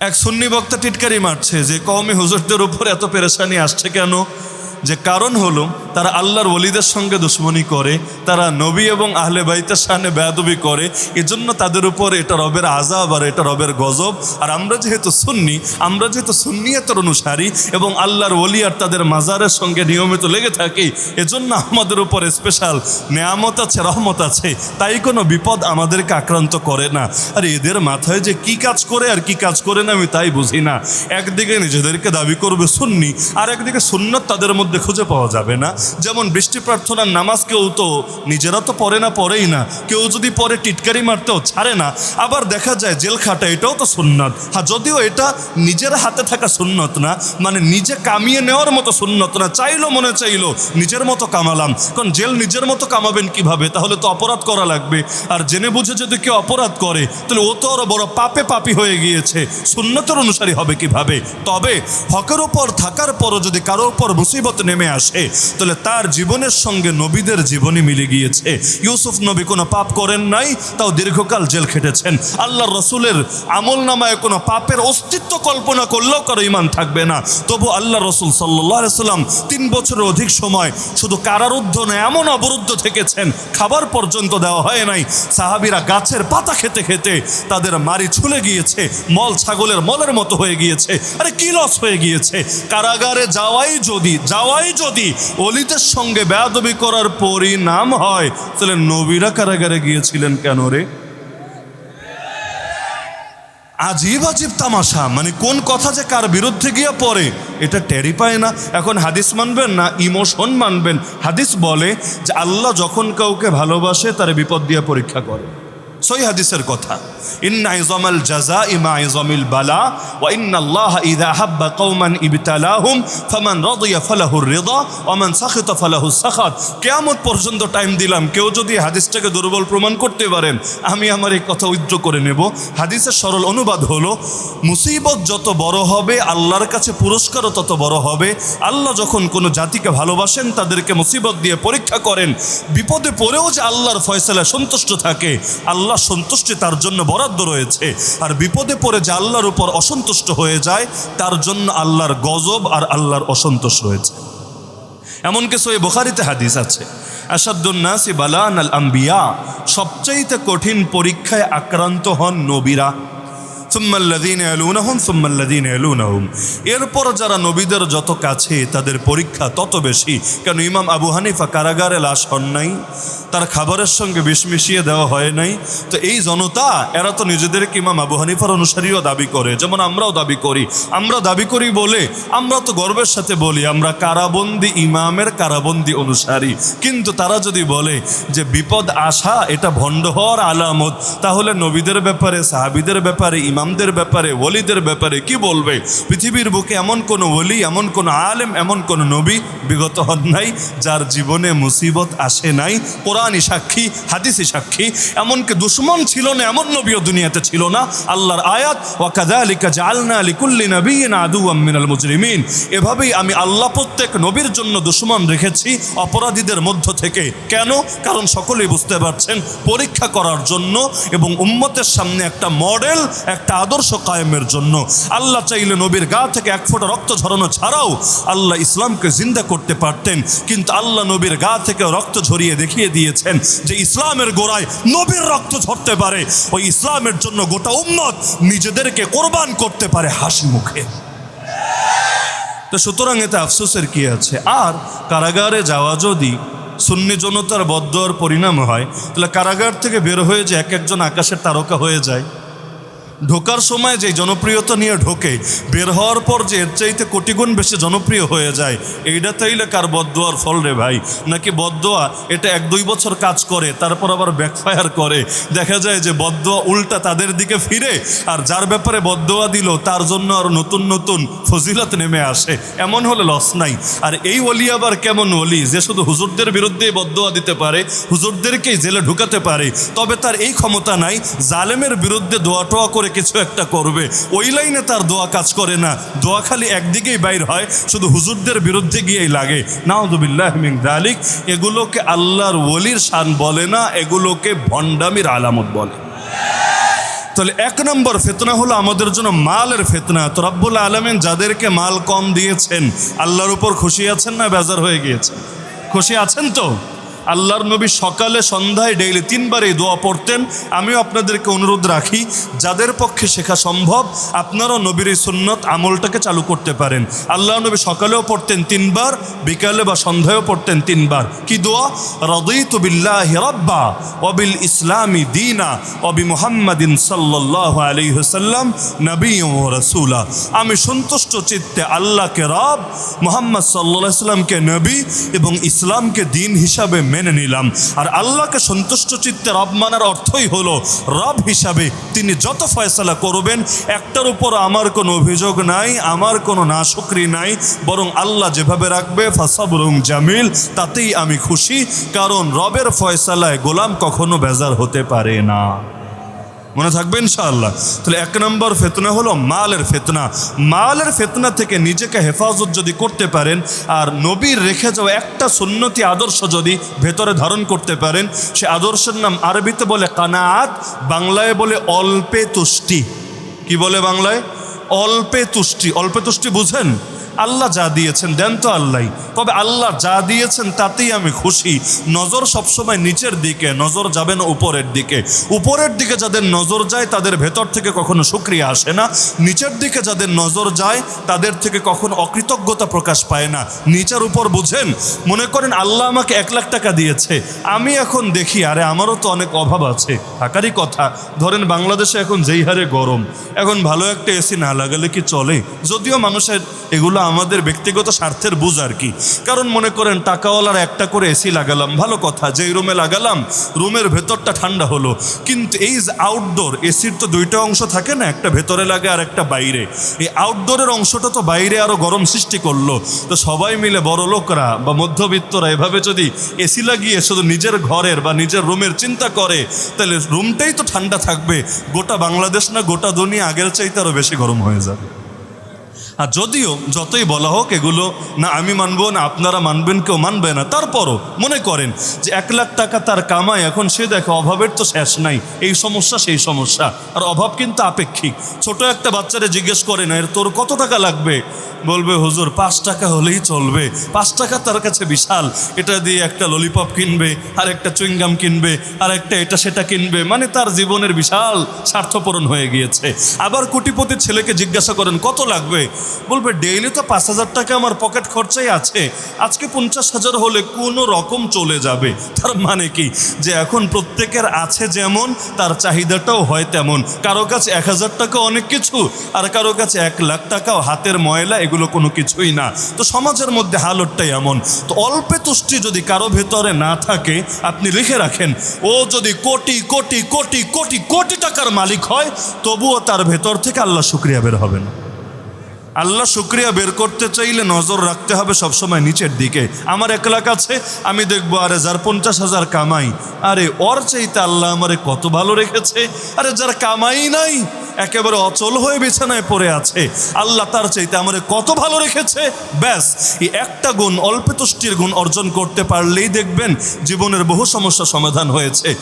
এক সুন্নি বক্তা টিটকারি মারছে যে কওমি হুজুরদের উপর এত পেরেশানি আসছে কেন? যে কারণ হলো, তারা আল্লাহর ওলিদের সঙ্গে দুশ্মনী করে, তারা নবী এবং আহলে বাইতের সামনে বেয়াদবি করে, এজন্য তাদের উপর এটা রবের আজাব আর এটা রবের গজব। আর আমরা যেহেতু সুন্নি, আমরা যেহেতু সুন্নিয়তের অনুসারী এবং আল্লাহর ওলি আর তাদের মাজারের সঙ্গে নিয়মিত লেগে থাকি, এজন্য আমাদের উপর স্পেশাল নেয়ামত আছে, রহমত আছে। তাই কোনো বিপদ আমাদেরকে আক্রান্ত করে না। আর এদের মাথায় যে কি কাজ করে আর কি কাজ করে না, আমি তাই বুঝি না। একদিকে নিজেদেরকে দাবি করবে সুন্নি আর একদিকে সুন্নত তাদের মধ্যে খুঁজে পাওয়া যাবে না। যেমন বৃষ্টি প্রার্থনার নামাজ কেউ তো নিজেরা তো পড়ে না, পড়েই না। কেউ যদি পরে টিটকারি মারতেও ছাড়ে না। আবার দেখা যায় জেল খাটা, এটাও তো সুন্নত। হ্যাঁ যদিও এটা নিজের হাতে থাকা সুন্নত না মানে নিজে কামিয়ে নেওয়ার মতো সুন্নত না। চাইলো মনে চাইলো, নিজের মতো কামালাম। কারণ জেল নিজের মতো কামাবেন কীভাবে? তাহলে তো অপরাধ করা লাগবে। আর জেনে বুঝে যদি কেউ অপরাধ করে, তাহলে ও তো আরও বড় পাপে পাপি হয়ে গিয়েছে। সুন্নতের অনুসারী হবে কীভাবে? তবে হকের ওপর থাকার পরও যদি কারও উপর মুসিবত নেমে আসে। তাহলে তার জীবনের সঙ্গে নবীদের জীবনী মিলে গিয়েছে। ইউসুফ নবী কোনো পাপ করেন নাই, তাও দীর্ঘকাল জেল খেটেছেন। আল্লাহ রসুলের আমল নামায় কোনো পাপের অস্তিত্ব কল্পনা করলেও কারও ইমান থাকবে না। তবু আল্লাহ রসুল সাল্লাহ সাল্লাম তিন বছরের অধিক সময় শুধু কারারুদ্ধ নয় এমন অবরুদ্ধ থেকেছেন, খাবার পর্যন্ত দেওয়া হয় নাই। সাহাবিরা গাছের পাতা খেতে খেতে তাদের মারি ছুলে গিয়েছে, মল ছাগলের মলের মতো হয়ে গিয়েছে। আরে কি লস হয়ে গিয়েছে? কারাগারে যাওয়াই যদি যাওয়াই যদি অলিদের সঙ্গে বেয়াদবি করার পরিণাম হয়, তাহলে নবীরা কারাগারে গিয়েছিলেন কেন রে? আজীব আজীব তামাশা। মানে কোন কথা যে কার বিরুদ্ধে গিয়ে পড়ে, এটা টেরি পায় না। এখন হাদিস মানবেন না, ইমোশন মানবেন? হাদিস বলে যে আল্লাহ যখন কাউকে ভালোবাসে, তার বিপদ দিয়ে পরীক্ষা করে। সই হাদিসের কথা। ইন্না ইজমাল জাজা ইমা ইজমিল বালা, ওয়া ইন্না আল্লাহ ইযা হাব্বা কওমান ইবতালাহুম, ফামান রাদিয়া ফালাহুর রিদা, ওয়া মান সাখিতা ফালাহুস সাখাত। কিয়ামত পর্যন্ত টাইম দিলাম, কেউ যদি হাদিসটাকে দুর্বল প্রমাণ করতে পারেন, আমি আমার এই কথা উজ্জ্ব করে নেব। হাদিসের সরল অনুবাদ হলো, মুসিবত যত বড় হবে, আল্লাহর কাছে পুরস্কারও তত বড় হবে। আল্লাহ যখন কোনো জাতিকে ভালোবাসেন, তাদেরকে মুসিবত দিয়ে পরীক্ষা করেন। বিপদে পড়েও যে আল্লাহর ফয়সালায় সন্তুষ্ট থাকে, আল্লাহ সন্তুষ্টি তার জন্য বরাদ্দ রয়েছে। আর বিপদে পড়ে যে আল্লাহর উপর অসন্তুষ্ট হয়ে যায়, তার জন্য আল্লাহর গজব আর আল্লাহর অসন্তোষ রয়েছে। এমন কিছু এই বোখারিতে হাদিস আছে আসাদুন্নাসি বালান আল আম্বিয়া সবচাইতে কঠিন পরীক্ষায় আক্রান্ত হন নবীরা। সুম্মাল্লাদিন এলুনাহুম সুম্মাল্লাদিন এলুনাহুম এরপর যারা নবীদের যত কাছে, তাদের পরীক্ষা তত বেশি। কেন ইমাম আবু হানিফা কারাগারে লাশ হন নাই? তার খাবারের সঙ্গে বিষ মিশিয়ে দেওয়া হয় নাই? তো এই জনতা, এরা তো নিজেদেরকে ইমাম আবু হানিফার অনুসারীও দাবি করে। যেমন আমরাও দাবি করি। আমরা দাবি করি বলে, আমরা তো গর্বের সাথে বলি, আমরা কারাবন্দি ইমামের কারাবন্দি অনুসারী। কিন্তু তারা যদি বলে যে বিপদ আসা, এটা ভণ্ড হওয়ার আলামত, তাহলে নবীদের ব্যাপারে, সাহাবিদের ব্যাপারে ইমামদের ব্যাপারে, ওলিদের ব্যাপারে কি বলবে? পৃথিবীর বুকে এমন কোনো ওলি, এমন কোনো আলেম, এমন কোনো নবী বিগত হন নাই, যার জীবনে মুসিবত আসে নাই। কোরআনই সাক্ষী, হাদিসই সাক্ষী। এমনকি দুশ্মন ছিল না, এমন নবীও দুনিয়াতে ছিল না। আল্লাহর আয়াত ওয়াকাদালিকা জালনা লিকুল্লি নবীন আদুয়াম মিনাল মুজরিমিন। এভাবেই আমি আল্লাহ প্রত্যেক নবীর জন্য দুশ্মন রেখেছি অপরাধীদের মধ্য থেকে। কেন? কারণ সকলেই বুঝতে পারছেন, পরীক্ষা করার জন্য এবং উম্মতের সামনে একটা মডেল, একটা আদর্শ কায়েমের জন্য। আল্লাহ চাইলে নবীর গা থেকে এক ফোঁটা রক্ত ঝরানো ছাড়াও আল্লাহ ইসলামকে জিন্দা করতে পারতেন। কিন্তু আল্লাহ নবীর গা থেকে রক্ত ঝরিয়ে দেখিয়ে দিয়েছেন যে ইসলামের গোড়ায় নবীর রক্ত ঝরতে পারে। ওই ইসলামের জন্য গোটা উম্মত নিজেদেরকে কোরবান করতে পারে হাসি মুখে। তো সুতরাং এতে আফসোসের কি আছে? আর কারাগারে যাওয়া যদি সুন্নি জনতার বদ্ধর পরিণাম হয়, তাহলে কারাগার থেকে বের হয়ে যে এক একজন আকাশের তারকা হয়ে যায়। ঢোকার সময় যে জনপ্রিয়তা নিয়ে ঢোকে, বের হওয়ার পর যে এর চাইতে কোটিগুণ বেশি জনপ্রিয় হয়ে যায়, এইটা তাইলে কার বদোয়ার ফল রে ভাই? নাকি বদোয়া এটা এক দুই বছর কাজ করে, তারপর আবার ব্যাকফায়ার করে। দেখা যায় যে বদোয়া উল্টা তাদের দিকে ফিরে, আর যার ব্যাপারে বদোয়া দিল, তার জন্য আরও নতুন নতুন ফজিলত নেমে আসে। এমন হলে লস নাই। আর এই অলি আবার কেমন অলি যে শুধু হুজুরদের বিরুদ্ধেই বদোয়া দিতে পারে, হুজুরদেরকেই জেলে ঢুকাতে পারে, তবে তার এই ক্ষমতা নাই। জালেমের বিরুদ্ধে দোয়া টোয়া করে কিছু একটা করবে। ওই লাইনে তার দোয়া কাজ করে না। দোয়া খালি একদিকেই বাইর হয়, শুধু হুজুরদের বিরুদ্ধে গিয়েই লাগে। নাউদুবিল্লাহ মিন দালিক এগুলোকে আল্লাহর ওলির শান বলে না, এগুলোকে ভণ্ডামির আলামত বলে। তাহলে এক নম্বর ফেতনা হলো আমাদের জন্য মালের ফেতনা। তো রব্বুল আলমেন যাদেরকে মাল কম দিয়েছেন, আল্লাহর উপর খুশি আছেন না বেজার হয়ে গিয়েছে খুশি আছেন তো? আল্লাহর নবী সকালে, সন্ধ্যায় ডেইলি তিনবার এই দোয়া পড়তেন। আমিও আপনাদেরকে অনুরোধ রাখি, যাদের পক্ষে শেখা সম্ভব আপনারাও নবীর এই সুন্নত আমলটাকে চালু করতে পারেন। আল্লাহ নবী সকালেও পড়তেন তিনবার, বিকালে বা সন্ধ্যায়ও পড়তেন তিনবার। কি দোয়া? রদিত বিল্লাহি রাব্বা ওবিল ইসলামী দিনা অবি মুহাম্মাদিন সাল্লাল্লাহু আলাইহি ওয়াসাল্লাম নবী ও রাসূলা। আমি সন্তুষ্ট চিত্তে আল্লাহকে রব, মোহাম্মদ আলাইহি সাল্লামকে নবী এবং ইসলামকে দিন হিসাবে মেনে নিলাম। আর আল্লাহকে সন্তুষ্ট চিত্তে রব মানার অর্থই হলো, রব হিসাবে তিনি যত ফয়সলা করবেন, একটার উপর আমার কোনো অভিযোগ নাই, আমার কোনো নাশুকরি নাই, বরং আল্লাহ যেভাবে রাখবে ফাসাবরুং জামিল, তাতেই আমি খুশি, কারণ রবের ফয়সালায় গোলাম কখনো বেজার হতে পারে না। মনে থাকবে ইনশাআল্লাহ। তাহলে এক নম্বর ফেতনা হলো মালের ফেতনা। মালের ফেতনা থেকে নিজেকে হেফাজত যদি করতে পারেন, আর নবীর রেখে যাওয়া একটা সুন্নতি আদর্শ যদি ভেতরে ধারণ করতে পারেন, সে আদর্শের নাম আরবিতে বলে কানাআত বাংলায় বলে অল্পে তুষ্টি। কি বলে বাংলায়? অল্পে তুষ্টি। অল্পে তুষ্টি বুঝেন? আল্লাহ যা দিয়েছেন, দেন তো আল্লাহ। তবে আল্লাহ যা দিয়েছেন তাতেই আমি খুশি। নজর সবসময় নিচের দিকে, নজর যাবে না উপরের দিকে। উপরের দিকে যাদের নজর যায়, তাদের ভেতর থেকে কখনো সুক্রিয়া আসে না। নিচের দিকে যাদের নজর যায়, তাদের থেকে কখনো অকৃতজ্ঞতা প্রকাশ পায় না। নিচের উপর বুঝেন? মনে করেন আল্লাহ আমাকে এক লাখ টাকা দিয়েছে। আমি এখন দেখি, আরে আমারও তো অনেক অভাব আছে। থাকারই কথা। ধরেন বাংলাদেশে এখন যেই হারে গরম। এখন ভালো একটা এসি না লাগালে কি চলে? যদিও মানুষের এগুলো আমাদের ব্যক্তিগত স্বার্থের বুঝ আর কি। কারণ মনে করেন, টাকাওয়ালার একটা করে এসি লাগালাম, ভালো কথা, যেই রুমে লাগালাম, রুমের ভেতরটা ঠান্ডা হলো। কিন্তু এই যে আউটডোর এসির তো দুইটা অংশ থাকে না, একটা ভেতরে লাগে আর একটা বাইরে। এই আউটডোরের অংশটা তো বাইরে আরও গরম সৃষ্টি করল। তো সবাই মিলে বড় লোকরা বা মধ্যবিত্তরা এভাবে যদি এসি লাগিয়ে শুধু নিজের ঘরের বা নিজের রুমের চিন্তা করে, তাহলে রুমটাই তো ঠান্ডা থাকবে। গোটা বাংলাদেশ না, গোটা দুনিয়া আগের চাইতে আরও বেশি গরম হয়ে যাবে। আর যদিও যতই বলা হোক এগুলো, না, আমি মানবো, না, আপনারা মানবেন, কেউ মানবে না। তারপরও মনে করেন যে এক লাখ টাকা তার কামায়, এখন সে দেখে অভাবের তো শেষ নাই। এই সমস্যা, সেই সমস্যা। আর অভাব কিন্তু আপেক্ষিক। ছোট একটা বাচ্চারে জিজ্ঞেস করে না এর তোর কত টাকা লাগবে? বলবে, হুজুর, পাঁচ টাকা হলেই চলবে। পাঁচ টাকা তার কাছে বিশাল। এটা দিয়ে একটা ললিপপ কিনবে আর একটা চুইংগাম কিনবে আর একটা এটা সেটা কিনবে। মানে তার জীবনের বিশাল স্বার্থপূরণ হয়ে গিয়েছে। আবার কোটিপতির ছেলেকে জিজ্ঞাসা করেন, কত লাগবে? বলবে ডেইলি তো পাঁচ হাজার টাকা আমার পকেট খরচাই আছে। আজকে পঞ্চাশ হাজার হলে কোনো রকম চলে যাবে। তার মানে কি? যে এখন প্রত্যেকের আছে যেমন, তার চাহিদাটাও হয় তেমন। কারও কাছে এক হাজার টাকা অনেক কিছু, আর কারও কাছে এক লাখ টাকাও হাতের ময়লা, এগুলো কোনো কিছুই না। তো সমাজের মধ্যে হালতটাই এমন। তো অল্পে তুষ্টি যদি কারও ভেতরে না থাকে, আপনি লিখে রাখেন, ও যদি কোটি কোটি কোটি কোটি কোটি টাকার মালিক হয়, তবুও তার ভেতর থেকে আল্লাহ শুক্রিয়া বের হবে না আল্লাহ শুক্রিয়া বের করতে চাইলে নজর রাখতে হবে সবসময় নিচের দিকে। আমার এক লাখ আছে, আমি দেখব, আরে যার পঞ্চাশ হাজার কামাই, আরে ওর চাইতে আল্লাহ আমারে কত ভালো রেখেছে? আরে যার কামাই নাই, একেবারে অচল হয়ে বিছানায় পড়ে আছে। আল্লাহ তার চাইতে আমারে কত ভালো রেখেছে? ব্যাস, এই একটা গুণ, অল্প তুষ্টির গুণ অর্জন করতে পারলেই দেখবেন জীবনের বহু সমস্যা সমাধান হয়েছে।